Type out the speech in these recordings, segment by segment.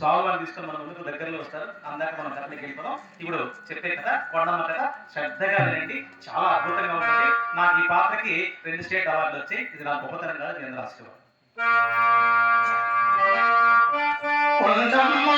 ఇప్పుడు స్వామివారిని తీసుకొని మన ముందుకు దగ్గరలో వస్తారు. అందాక మనం కథలోకి వెళ్ళిపోదాం. ఇప్పుడు చెప్పే కథ కొండమ్మ కథ శ్రద్ధగా వినండి. చాలా అద్భుతంగా ఉంటుంది. నాకు ఈ పాత్రకి రెండు స్టేట్ అవార్డులు వచ్చాయి. ఇది నా గొప్పతనం కాదు నేను రాసుకోవాలి కొండమ్మ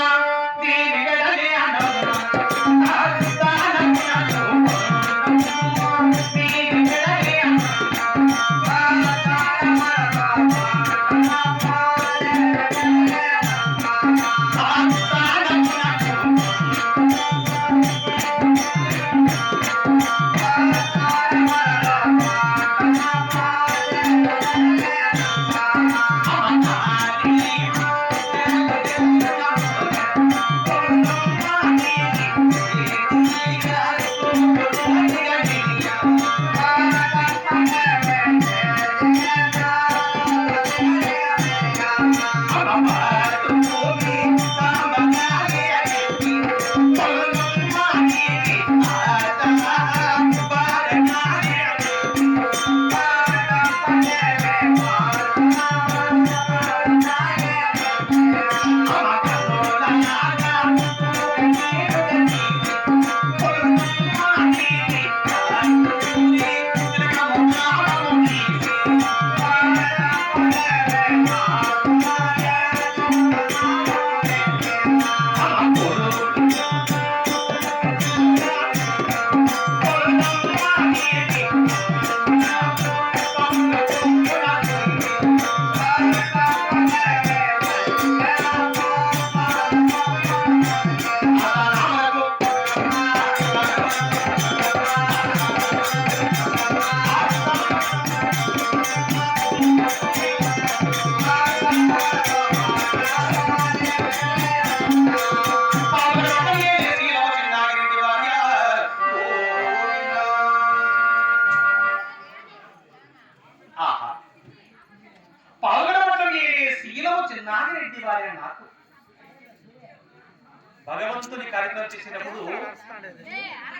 భగవంతుని కార్యక్రమం చేసినప్పుడు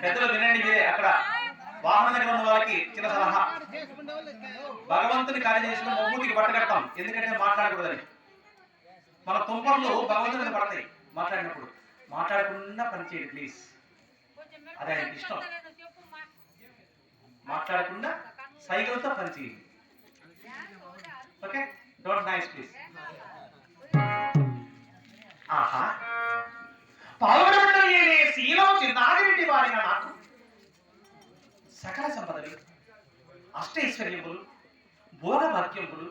పెద్దలు వినండి మీరే అక్కడ వాహన దగ్గర ఉన్న వాళ్ళకి చిన్న సలహా. భగవంతుని కార్యం చేసిన మొగ్గుడికి బట్ట కడతాం ఎందుకంటే మాట్లాడకూడదని. మన తుంపర్లు భగవంతుని పడతాయి మాట్లాడినప్పుడు. మాట్లాడకుండా పనిచేయండి ప్లీజ్ అది ఆయనకి ఇష్టం. మాట్లాడకుండా సైకిల్తో పనిచేయండి ఓకే? డోంట్ నైస్ ప్లీజ్ అష్టైశ్వర్యములు భోగభాగ్యములు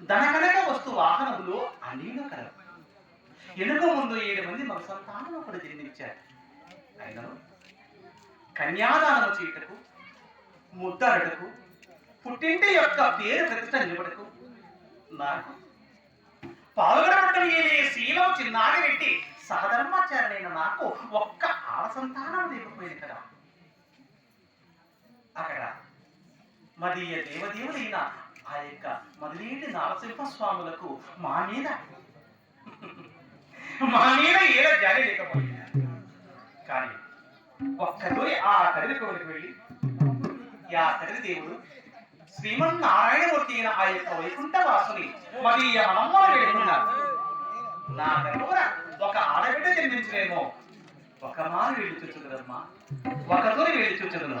ధనకనక వస్తు వాహనములు అనేక కలవు ఎనుక ముందు ఏడు మంది మన సంతానం ఒకటి జన్మించారు అయినను? కన్యాదానం చేయటకు ముద్దరటకు పుట్టింటి యొక్క పేరు ప్రతిష్ట నిలబడకు. నాకు పాల్గొనబడటం ఏదే శీలం చిన్నాగి పెట్టి నాకు ఒక్క ఆడ సంతానం లేకపోయింది కదా అక్కడ మదీయ దేవదేవులైన ఆ యొక్క మదిలేటి నారసింహ స్వాములకు మా మీద మా మీద ఏదో జాలి లేకపోయింది కానీ ఒక్కరోజు ఆ తల్లి కోరికి వెళ్ళి ఆ తల్లి దేవుడు శ్రీమన్నారాయణమూర్తి అయిన ఆ యొక్క వైకుంఠ వాసుని మరి మనమ్మలు వేడుకున్నారు. నా గర్భమున ఒక ఆడబిడ్డ జన్మించలేమో ఒక మారు వెళ్ళి చూచుదమ్మా ఒకతోని వెళ్ళి చూచుదను.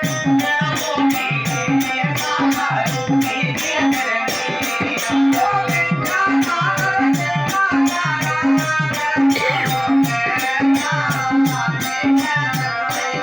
Yeah.